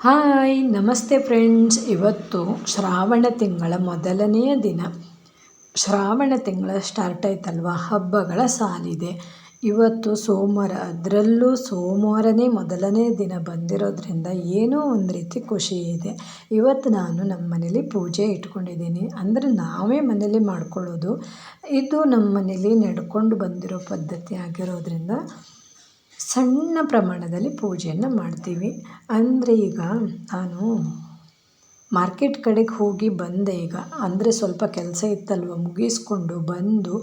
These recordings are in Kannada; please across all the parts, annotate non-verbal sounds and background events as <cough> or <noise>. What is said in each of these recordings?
ಹಾಯ್, ನಮಸ್ತೆ ಫ್ರೆಂಡ್ಸ್. ಇವತ್ತು ಶ್ರಾವಣ ತಿಂಗಳ ಮೊದಲನೆಯ ದಿನ. ಶ್ರಾವಣ ತಿಂಗಳ ಸ್ಟಾರ್ಟ್ ಆಯ್ತಲ್ವ? ಹಬ್ಬಗಳ ಸಾಲಿದೆ. ಇವತ್ತು ಸೋಮವಾರ, ಅದರಲ್ಲೂ ಸೋಮವಾರನೇ ಮೊದಲನೇ ದಿನ ಬಂದಿರೋದ್ರಿಂದ ಏನೋ ಒಂದು ರೀತಿ ಖುಷಿ ಇದೆ. ಇವತ್ತು ನಾನು ನಮ್ಮ ಮನೇಲಿ ಪೂಜೆ ಇಟ್ಕೊಂಡಿದ್ದೀನಿ. ಅಂದರೆ ನಾವೇ ಮನೇಲಿ ಮಾಡ್ಕೊಳ್ಳೋದು. ಇದು ನಮ್ಮ ಮನೇಲಿ ನಡ್ಕೊಂಡು ಬಂದಿರೋ ಪದ್ಧತಿ ಆಗಿರೋದ್ರಿಂದ ಸಣ್ಣ ಪ್ರಮಾಣದಲ್ಲಿ ಪೂಜೆಯನ್ನು ಮಾಡ್ತೀವಿ. ಅಂದರೆ ಈಗ ನಾನು ಮಾರ್ಕೆಟ್ ಕಡೆಗೆ ಹೋಗಿ ಬಂದೆ ಈಗ. ಅಂದರೆ ಸ್ವಲ್ಪ ಕೆಲಸ ಇತ್ತಲ್ವ, ಮುಗಿಸ್ಕೊಂಡು ಬಂದು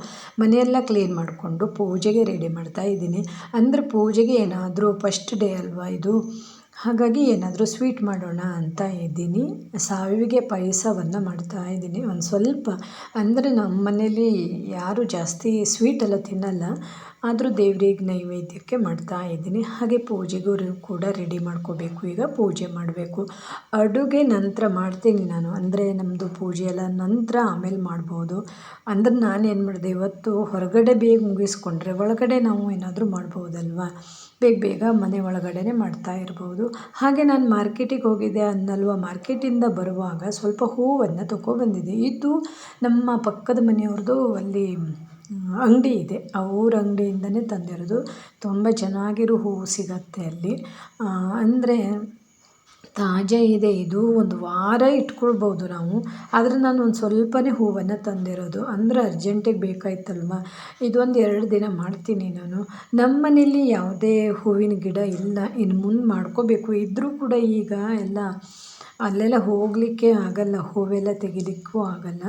ಮನೆಯೆಲ್ಲ ಕ್ಲೀನ್ ಮಾಡಿಕೊಂಡು ಪೂಜೆಗೆ ರೆಡಿ ಮಾಡ್ತಾ ಇದ್ದೀನಿ. ಅಂದರೆ ಪೂಜೆಗೆ ಏನಾದರೂ ಫಸ್ಟ್ ಡೇ ಅಲ್ವಾ ಇದು? ಹಾಗಾಗಿ ಏನಾದರೂ ಸ್ವೀಟ್ ಮಾಡೋಣ ಅಂತ ಇದ್ದೀನಿ. ಸಾವಿಗೆ ಪಾಯಸವನ್ನು ಮಾಡ್ತಾ ಇದ್ದೀನಿ. ಒಂದು ಸ್ವಲ್ಪ, ಅಂದರೆ ನಮ್ಮ ಮನೇಲಿ ಯಾರು ಜಾಸ್ತಿ ಸ್ವೀಟೆಲ್ಲ ತಿನ್ನಲ್ಲ. ಆದರೂ ದೇವ್ರಿಗೆ ನೈವೇದ್ಯಕ್ಕೆ ಮಾಡ್ತಾ ಇದ್ದೀನಿ. ಹಾಗೆ ಪೂಜೆಗೂ ಕೂಡ ರೆಡಿ ಮಾಡ್ಕೋಬೇಕು. ಈಗ ಪೂಜೆ ಮಾಡಬೇಕು. ಅಡುಗೆ ನಂತರ ಮಾಡ್ತೀನಿ ನಾನು. ಅಂದರೆ ನಮ್ಮದು ಪೂಜೆ ಎಲ್ಲ ನಂತರ ಆಮೇಲೆ ಮಾಡ್ಬೋದು. ಅಂದ್ರೆ ನಾನು ಏನು ಮಾಡಿದೆ, ಇವತ್ತು ಹೊರಗಡೆ ಬೇಗ ಮುಗಿಸ್ಕೊಂಡ್ರೆ ಒಳಗಡೆ ನಾವು ಏನಾದರೂ ಮಾಡ್ಬೋದಲ್ವ? ಬೇಗ ಬೇಗ ಮನೆ ಒಳಗಡೆನೆ ಮಾಡ್ತಾ ಇರ್ಬೋದು. ಹಾಗೆ ನಾನು ಮಾರ್ಕೆಟಿಗೆ ಹೋಗಿದ್ದೆ ಅನ್ನಲ್ವ, ಮಾರ್ಕೆಟಿಂದ ಬರುವಾಗ ಸ್ವಲ್ಪ ಹೂವನ್ನು ತಗೊಬಂದಿದ್ದೆ ಇದು ನಮ್ಮ ಪಕ್ಕದ ಮನೆಯವ್ರದ್ದು ಅಲ್ಲಿ ಅಂಗಡಿ ಇದೆ. ಆ ಅವ್ರ ಅಂಗಡಿಯಿಂದನೇ ತಂದಿರೋದು. ತುಂಬ ಚೆನ್ನಾಗಿರೋ ಹೂವು ಸಿಗುತ್ತೆ ಅಲ್ಲಿ. ಅಂದರೆ ತಾಜಾ ಇದೆ. ಇದು ಒಂದು ವಾರ ಇಟ್ಕೊಳ್ಬೋದು ನಾವು. ಆದರೆ ನಾನು ಒಂದು ಸ್ವಲ್ಪನೇ ಹೂವನ್ನು ತಂದಿರೋದು. ಅಂದರೆ ಅರ್ಜೆಂಟಿಗೆ ಬೇಕಾಯ್ತಲ್ವ? ಇದೊಂದು ಎರಡು ದಿನ ಮಾಡ್ತೀನಿ ನಾನು. ನಮ್ಮ ಮನೆಯಲ್ಲಿ ಯಾವುದೇ ಹೂವಿನ ಗಿಡ ಇಲ್ಲ. ಇನ್ನು ಮುಂದೆ ಮಾಡ್ಕೋಬೇಕು. ಇದ್ದರೂ ಕೂಡ ಈಗ ಎಲ್ಲ ಅಲ್ಲೆಲ್ಲ ಹೋಗಲಿಕ್ಕೆ ಆಗಲ್ಲ, ಹೂವೆಲ್ಲ ತೆಗಿಲಿಕ್ಕೂ ಆಗಲ್ಲ.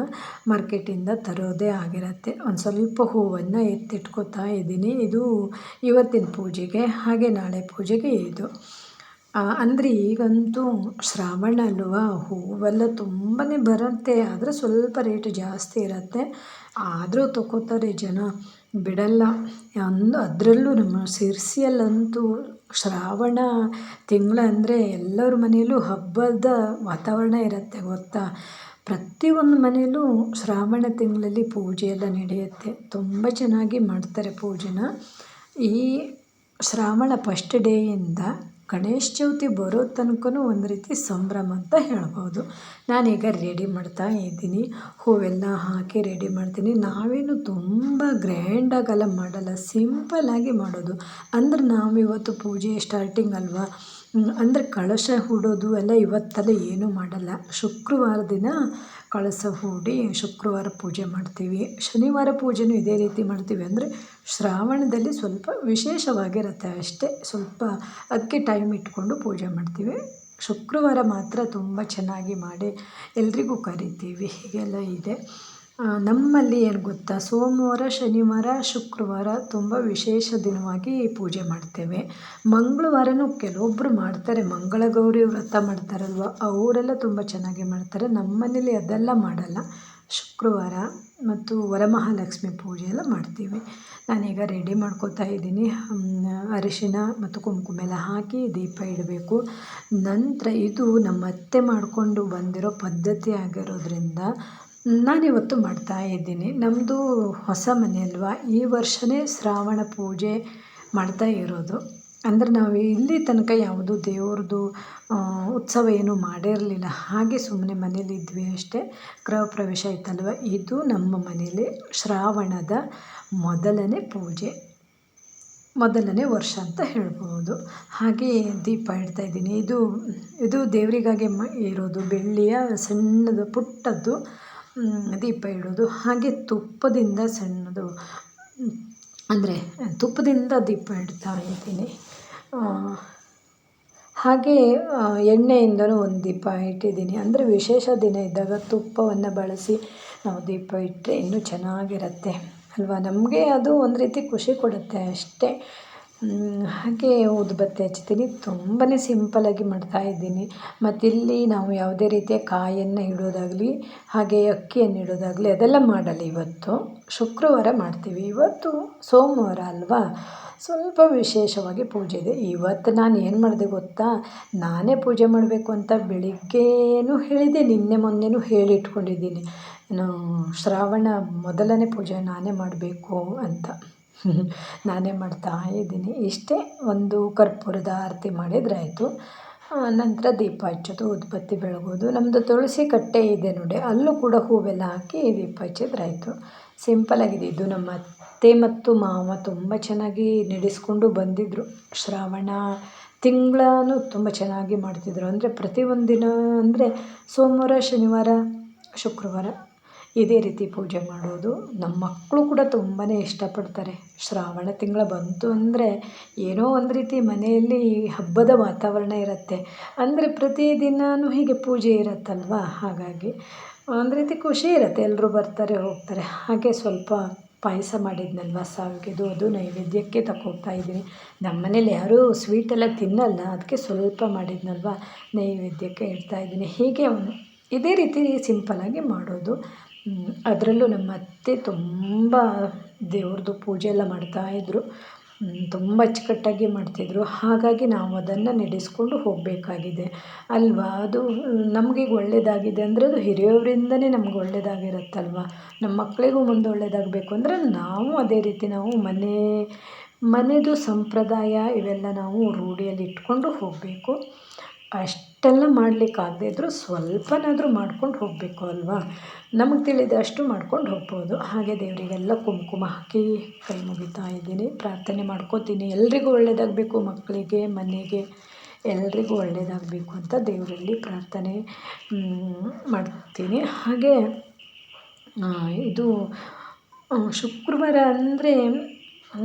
ಮಾರ್ಕೆಟಿಂದ ತರೋದೇ ಆಗಿರತ್ತೆ. ಒಂದು ಸ್ವಲ್ಪ ಹೂವನ್ನು ಎತ್ತಿಟ್ಕೋತಾ ಇದ್ದೀನಿ. ಇದು ಇವತ್ತಿನ ಪೂಜೆಗೆ, ಹಾಗೆ ನಾಳೆ ಪೂಜೆಗೆ ಇದು. ಅಂದರೆ ಈಗಂತೂ ಶ್ರಾವಣ ಅಲ್ವಾ? ಹೂವೆಲ್ಲ ತುಂಬಾ ಬರುತ್ತೆ. ಆದರೆ ಸ್ವಲ್ಪ ರೇಟ್ ಜಾಸ್ತಿ ಇರುತ್ತೆ. ಆದರೂ ತಗೋತಾರೆ ಜನ. ಬಿಡಲ್ಲ. ಅಂದು ಅದರಲ್ಲೂ ನಮ್ಮ ಶಿರ್ಸಿಯಲ್ಲಂತೂ ಶ್ರಾವಣ ತಿಂಗಳಂದರೆ ಎಲ್ಲರ ಮನೆಯಲ್ಲೂ ಹಬ್ಬದ ವಾತಾವರಣ ಇರುತ್ತೆ ಗೊತ್ತಾ? ಪ್ರತಿಯೊಂದು ಮನೆಯಲ್ಲೂ ಶ್ರಾವಣ ತಿಂಗಳಲ್ಲಿ ಪೂಜೆ ಎಲ್ಲ ನಡೆಯುತ್ತೆ. ತುಂಬ ಚೆನ್ನಾಗಿ ಮಾಡ್ತಾರೆ ಪೂಜೆನ. ಈ ಶ್ರಾವಣ ಫಸ್ಟ್ ಡೇಯಿಂದ ಗಣೇಶ ಚೌತಿ ಬರೋ ತನಕ ಒಂದು ರೀತಿ ಸಂಭ್ರಮ ಅಂತ ಹೇಳ್ಬೋದು. ನಾನೀಗ ರೆಡಿ ಮಾಡ್ತಾ ಇದ್ದೀನಿ. ಹೂವೆಲ್ಲ ಹಾಕಿ ರೆಡಿ ಮಾಡ್ತೀನಿ. ನಾವೇನು ತುಂಬ ಗ್ರ್ಯಾಂಡಾಗೆಲ್ಲ ಮಾಡಲ್ಲ ಸಿಂಪಲ್ಲಾಗಿ ಮಾಡೋದು. ಅಂದ್ರೆ ನಾವು ಇವತ್ತು ಪೂಜೆ ಸ್ಟಾರ್ಟಿಂಗ್ ಅಲ್ವಾ? ಅಂದರೆ ಕಳಶ ಹೂಡೋದು ಎಲ್ಲ ಇವತ್ತೆಲ್ಲ ಏನೂ ಮಾಡಲ್ಲ. ಶುಕ್ರವಾರ ದಿನ ಕಳಶ ಹೂಡಿ ಶುಕ್ರವಾರ ಪೂಜೆ ಮಾಡ್ತೀವಿ. ಶನಿವಾರ ಪೂಜೆಯೂ ಇದೇ ರೀತಿ ಮಾಡ್ತೀವಿ. ಅಂದರೆ ಶ್ರಾವಣದಲ್ಲಿ ಸ್ವಲ್ಪ ವಿಶೇಷವಾಗಿರುತ್ತೆ ಅಷ್ಟೇ. ಸ್ವಲ್ಪ ಅದಕ್ಕೆ ಟೈಮ್ ಇಟ್ಕೊಂಡು ಪೂಜೆ ಮಾಡ್ತೀವಿ. ಶುಕ್ರವಾರ ಮಾತ್ರ ತುಂಬ ಚೆನ್ನಾಗಿ ಮಾಡಿ ಎಲ್ರಿಗೂ ಕರಿತೀವಿ. ಹೀಗೆಲ್ಲ ಇದೆ. ನಮ್ಮಲ್ಲಿ ಏನು ಗೊತ್ತಾ? ಸೋಮವಾರ, ಶನಿವಾರ, ಶುಕ್ರವಾರ ತುಂಬ ವಿಶೇಷ ದಿನವಾಗಿ ಪೂಜೆ ಮಾಡ್ತೇವೆ. ಮಂಗಳವಾರನೂ ಕೆಲವೊಬ್ಬರು ಮಾಡ್ತಾರೆ. ಮಂಗಳ ಗೌರಿ ವ್ರತ ಮಾಡ್ತಾರಲ್ವ? ಅವರೆಲ್ಲ ತುಂಬ ಚೆನ್ನಾಗಿ ಮಾಡ್ತಾರೆ. ನಮ್ಮ ಮನೇಲಿ ಅದೆಲ್ಲ ಮಾಡಲ್ಲ. ಶುಕ್ರವಾರ ಮತ್ತು ವರಮಹಾಲಕ್ಷ್ಮಿ ಪೂಜೆ ಎಲ್ಲ ಮಾಡ್ತೀವಿ. ನಾನೀಗ ರೆಡಿ ಮಾಡ್ಕೋತಾ ಇದ್ದೀನಿ. ಅರಿಶಿನ ಮತ್ತು ಕುಂಕುಮ ಎಲ್ಲ ಹಾಕಿ ದೀಪ ಇಡಬೇಕು. ನಂತರ ಇದು ನಮ್ಮ ಅತ್ತೆ ಮಾಡಿಕೊಂಡು ಬಂದಿರೋ ಪದ್ಧತಿ ಆಗಿರೋದ್ರಿಂದ ನಾನಿವತ್ತು ಮಾಡ್ತಾ ಇದ್ದೀನಿ. ನಮ್ಮದು ಹೊಸ ಮನೆ ಅಲ್ವಾ? ಈ ವರ್ಷವೇ ಶ್ರಾವಣ ಪೂಜೆ ಮಾಡ್ತಾ ಇರೋದು. ಅಂದರೆ ನಾವು ಇಲ್ಲಿ ತನಕ ಯಾವುದು ದೇವ್ರದ್ದು ಉತ್ಸವ ಏನೂ ಮಾಡಿರಲಿಲ್ಲ. ಹಾಗೆ ಸುಮ್ಮನೆ ಮನೇಲಿ ಇದ್ವಿ ಅಷ್ಟೇ. ಗೃಹ ಪ್ರವೇಶ ಇತ್ತಲ್ವ ಇದು ನಮ್ಮ ಮನೇಲಿ ಶ್ರಾವಣದ ಮೊದಲನೇ ಪೂಜೆ. ಮೊದಲನೇ ವರ್ಷ ಅಂತ ಹೇಳ್ಬೋದು. ಹಾಗೆ ದೀಪ ಇಡ್ತಾಯಿದ್ದೀನಿ ಇದು ಇದು ದೇವರಿಗಾಗಿ ಮ, ಇರೋದು. ಬೆಳ್ಳಿಯ ಸಣ್ಣದು ಪುಟ್ಟದ್ದು ದೀಪ ಇಡೋದು, ಹಾಗೆ ತುಪ್ಪದಿಂದ ಸಣ್ಣದು, ಅಂದರೆ ತುಪ್ಪದಿಂದ ದೀಪ ಇಡ್ತಾ ಇದ್ದೀನಿ ಹಾಗೆ ಎಣ್ಣೆಯಿಂದಲೂ ಒಂದು ದೀಪ ಇಟ್ಟಿದ್ದೀನಿ. ಅಂದರೆ ವಿಶೇಷ ದಿನ ಇದ್ದಾಗ ತುಪ್ಪವನ್ನು ಬಳಸಿ ನಾವು ದೀಪ ಇಟ್ಟರೆ ಇನ್ನೂ ಚೆನ್ನಾಗಿರುತ್ತೆ. ಅಲ್ವಾ? ನಮಗೆ ಅದು ಒಂದು ರೀತಿ ಖುಷಿ ಕೊಡುತ್ತೆ ಅಷ್ಟೇ. ಹಾಗೆ ಊದುಬತ್ತಿ ಹಚ್ತೀನಿ. ತುಂಬಾ ಸಿಂಪಲ್ಲಾಗಿ ಮಾಡ್ತಾಯಿದ್ದೀನಿ ಇಲ್ಲಿ ನಾವು ಯಾವುದೇ ರೀತಿಯ ಕಾಯನ್ನು ಇಡೋದಾಗಲಿ, ಹಾಗೆ ಅಕ್ಕಿಯನ್ನು ಇಡೋದಾಗಲಿ, ಅದೆಲ್ಲ ಮಾಡಲ್ಲ ಇವತ್ತು. ಶುಕ್ರವಾರ ಮಾಡ್ತೀವಿ. ಇವತ್ತು ಸೋಮವಾರ ಅಲ್ವಾ? ಸ್ವಲ್ಪ ವಿಶೇಷವಾಗಿ ಪೂಜೆ ಇದೆ. ಇವತ್ತು ನಾನು ಏನು ಮಾಡಿದೆ ಗೊತ್ತಾ? ನಾನೇ ಪೂಜೆ ಮಾಡಬೇಕು ಅಂತ ಬೆಳಿಗ್ಗೆಯೂ ಹೇಳಿದೆ ನಿನ್ನೆ ಮೊನ್ನೆನೂ ಹೇಳಿಟ್ಕೊಂಡಿದ್ದೀನಿ. ಶ್ರಾವಣ ಮೊದಲನೇ ಪೂಜೆ ನಾನೇ ಮಾಡಬೇಕು ಅಂತ. <laughs> ನಾನೇ ಮಾಡ್ತಾ ಇದ್ದೀನಿ. ಇಷ್ಟೇ ಒಂದು ಕರ್ಪೂರದ ಆರತಿ ಮಾಡಿದರೆ ಆಯಿತು. ನಂತರ ದೀಪ ಹಚ್ಚೋದು ಉದ್ಬತ್ತಿ ಬೆಳಗೋದು. ನಮ್ಮದು ತುಳಸಿ ಕಟ್ಟೆ ಇದೆ ನೋಡಿ. ಅಲ್ಲೂ ಕೂಡ ಹೂವೆಲ್ಲ ಹಾಕಿ ದೀಪ ಹಚ್ಚಿದ್ರಾಯಿತು ಸಿಂಪಲಾಗಿದೆ ಇದು ನಮ್ಮ ಅತ್ತೆ ಮತ್ತು ಮಾವ ತುಂಬ ಚೆನ್ನಾಗಿ ನಡೆಸ್ಕೊಂಡು ಬಂದಿದ್ದರು ಶ್ರಾವಣ ತಿಂಗಳೂ ತುಂಬ ಚೆನ್ನಾಗಿ ಮಾಡ್ತಿದ್ದರು ಅಂದರೆ ಪ್ರತಿ ಒಂದಿನ ಅಂದರೆ ಸೋಮವಾರ, ಶನಿವಾರ, ಶುಕ್ರವಾರ ಇದೇ ರೀತಿ ಪೂಜೆ ಮಾಡೋದು. ನಮ್ಮ ಮಕ್ಕಳು ಕೂಡ ತುಂಬಾ ಇಷ್ಟಪಡ್ತಾರೆ. ಶ್ರಾವಣ ತಿಂಗಳು ಬಂತು ಅಂದರೆ ಏನೋ ಒಂದು ರೀತಿ ಮನೆಯಲ್ಲಿ ಹಬ್ಬದ ವಾತಾವರಣ ಇರುತ್ತೆ. ಅಂದರೆ ಪ್ರತಿದಿನವೂ ಹೀಗೆ ಪೂಜೆ ಇರುತ್ತಲ್ವ? ಹಾಗಾಗಿ ಒಂದು ರೀತಿ ಖುಷಿ ಇರುತ್ತೆ. ಎಲ್ಲರೂ ಬರ್ತಾರೆ, ಹೋಗ್ತಾರೆ. ಹಾಗೆ ಸ್ವಲ್ಪ ಪಾಯಸ ಮಾಡಿದ್ನಲ್ವ? ಸಾವಿಗೆದು, ಅದು ನೈವೇದ್ಯಕ್ಕೆ ತಗೋಗ್ತಾ ಇದ್ದೀನಿ. ನಮ್ಮ ಮನೇಲಿ ಯಾರೂ ಸ್ವೀಟೆಲ್ಲ ತಿನ್ನಲ್ಲ. ಅದಕ್ಕೆ ಸ್ವಲ್ಪ ಮಾಡಿದ್ನಲ್ವ? ನೈವೇದ್ಯಕ್ಕೆ ಇಡ್ತಾ ಇದ್ದೀನಿ. ಹೀಗೆ ಇದೇ ರೀತಿ ಸಿಂಪಲ್ಲಾಗಿ ಮಾಡೋದು. ಅದರಲ್ಲೂ ನಮ್ಮ ಅತ್ತೆ ತುಂಬ ದೇವ್ರದ್ದು ಪೂಜೆ ಎಲ್ಲ ಮಾಡ್ತಾಯಿದ್ದರು ತುಂಬ ಅಚ್ಚುಕಟ್ಟಾಗಿ ಮಾಡ್ತಿದ್ದರು ಹಾಗಾಗಿ ನಾವು ಅದನ್ನು ನಡೆಸ್ಕೊಂಡು ಹೋಗಬೇಕಾಗಿದೆ. ಅಲ್ವಾ? ಅದು, ನಮಗೆ ಒಳ್ಳೆಯದಾಗಿದೆ ಅಂದರೆ ಅದು ಹಿರಿಯವರಿಂದನೇ ನಮ್ಗೆ ಒಳ್ಳೆಯದಾಗಿರುತ್ತಲ್ವ ನಮ್ಮ ಮಕ್ಕಳಿಗೂ ಮುಂದೆ ಒಳ್ಳೆಯದಾಗಬೇಕು ಅಂದರೆ ನಾವು ಅದೇ ರೀತಿ ನಾವು ಮನೆ ಮನೆಯದು ಸಂಪ್ರದಾಯ ಇವೆಲ್ಲ ನಾವು ರೂಢಿಯಲ್ಲಿ ಇಟ್ಕೊಂಡು ಹೋಗಬೇಕು. ಅಷ್ಟೆಲ್ಲ ಮಾಡಲಿಕ್ಕಾಗದೇ ಇದ್ದರೂ ಸ್ವಲ್ಪನಾದರೂ ಮಾಡ್ಕೊಂಡು ಹೋಗಬೇಕು ಅಲ್ವಾ? ನಮಗೆ ತಿಳಿದಷ್ಟು ಮಾಡ್ಕೊಂಡು ಹೋಗ್ಬೋದು. ಹಾಗೆ ದೇವರಿಗೆಲ್ಲ ಕುಂಕುಮ ಹಾಕಿ ಕೈ ಮುಗಿತಾ ಇದ್ದೀನಿ. ಪ್ರಾರ್ಥನೆ ಮಾಡ್ಕೋತೀನಿ. ಎಲ್ರಿಗೂ ಒಳ್ಳೆಯದಾಗಬೇಕು ಮಕ್ಕಳಿಗೆ, ಮನೆಗೆ. ಎಲ್ರಿಗೂ ಒಳ್ಳೆಯದಾಗಬೇಕು ಅಂತ ದೇವರಲ್ಲಿ ಪ್ರಾರ್ಥನೆ ಮಾಡ್ತೀನಿ. ಹಾಗೆ ಇದು ಶುಕ್ರವಾರ ಅಂದರೆ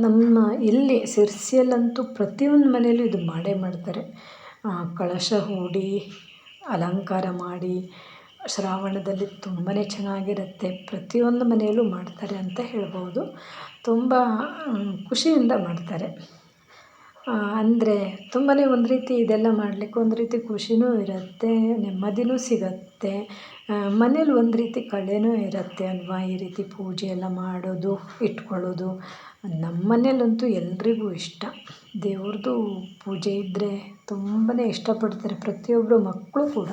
ನಮ್ಮ ಇಲ್ಲಿ ಸಿರ್ಸಿಯಲ್ಲಂತೂ ಪ್ರತಿಯೊಂದು ಮನೆಯಲ್ಲೂ ಇದು ಮಾಡೇ ಮಾಡ್ತಾರೆ. ಕಳಶ ಹೂಡಿ, ಅಲಂಕಾರ ಮಾಡಿ, ಶ್ರಾವಣದಲ್ಲಿ ತುಂಬಾ ಚೆನ್ನಾಗಿರುತ್ತೆ. ಪ್ರತಿಯೊಂದು ಮನೆಯಲ್ಲೂ ಮಾಡ್ತಾರೆ ಅಂತ ಹೇಳ್ಬೋದು. ತುಂಬ ಖುಷಿಯಿಂದ ಮಾಡ್ತಾರೆ. ಅಂದರೆ ತುಂಬಾ ಒಂದು ರೀತಿ ಇದೆಲ್ಲ ಮಾಡಲಿಕ್ಕೆ ಒಂದು ರೀತಿ ಖುಷಿನೂ ಇರುತ್ತೆ, ನೆಮ್ಮದಿನೂ ಸಿಗುತ್ತೆ. ಮನೇಲಿ ಒಂದು ರೀತಿ ಕಳೆನೂ ಇರುತ್ತೆ ಅಲ್ವಾ? ಈ ರೀತಿ ಪೂಜೆ ಎಲ್ಲ ಮಾಡೋದು, ಇಟ್ಕೊಳ್ಳೋದು ನಮ್ಮ ಮನೇಲಂತೂ ಎಲ್ರಿಗೂ ಇಷ್ಟ. ದೇವ್ರದ್ದು ಪೂಜೆ ಇದ್ದರೆ ತುಂಬಾ ಇಷ್ಟಪಡ್ತಾರೆ ಪ್ರತಿಯೊಬ್ಬರು ಮಕ್ಕಳು ಕೂಡ.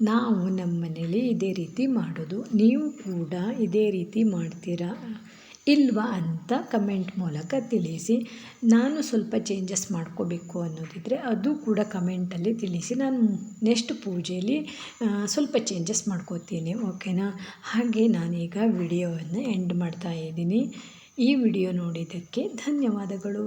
ನಾವು ನಮ್ಮ ಮನೇಲಿ ಇದೇ ರೀತಿ ಮಾಡೋದು. ನೀವು ಕೂಡ ಇದೇ ರೀತಿ ಮಾಡ್ತೀರಾ ಇಲ್ವಾ ಅಂತ ಕಮೆಂಟ್ ಮೂಲಕ ತಿಳಿಸಿ. ನಾನು ಸ್ವಲ್ಪ ಚೇಂಜಸ್ ಮಾಡ್ಕೋಬೇಕು ಅನ್ನೋದಿದ್ದರೆ ಅದು ಕೂಡ ಕಮೆಂಟಲ್ಲಿ ತಿಳಿಸಿ. ನಾನು ನೆಕ್ಸ್ಟ್ ಪೂಜೆಯಲ್ಲಿ ಸ್ವಲ್ಪ ಚೇಂಜಸ್ ಮಾಡ್ಕೋತೀನಿ ಓಕೆನಾ ಹಾಗೆ ನಾನೀಗ ವಿಡಿಯೋವನ್ನು ಎಂಡ್ ಮಾಡ್ತಾ ಇದ್ದೀನಿ. ಈ ವಿಡಿಯೋ ನೋಡಿದ್ದಕ್ಕೆ ಧನ್ಯವಾದಗಳು.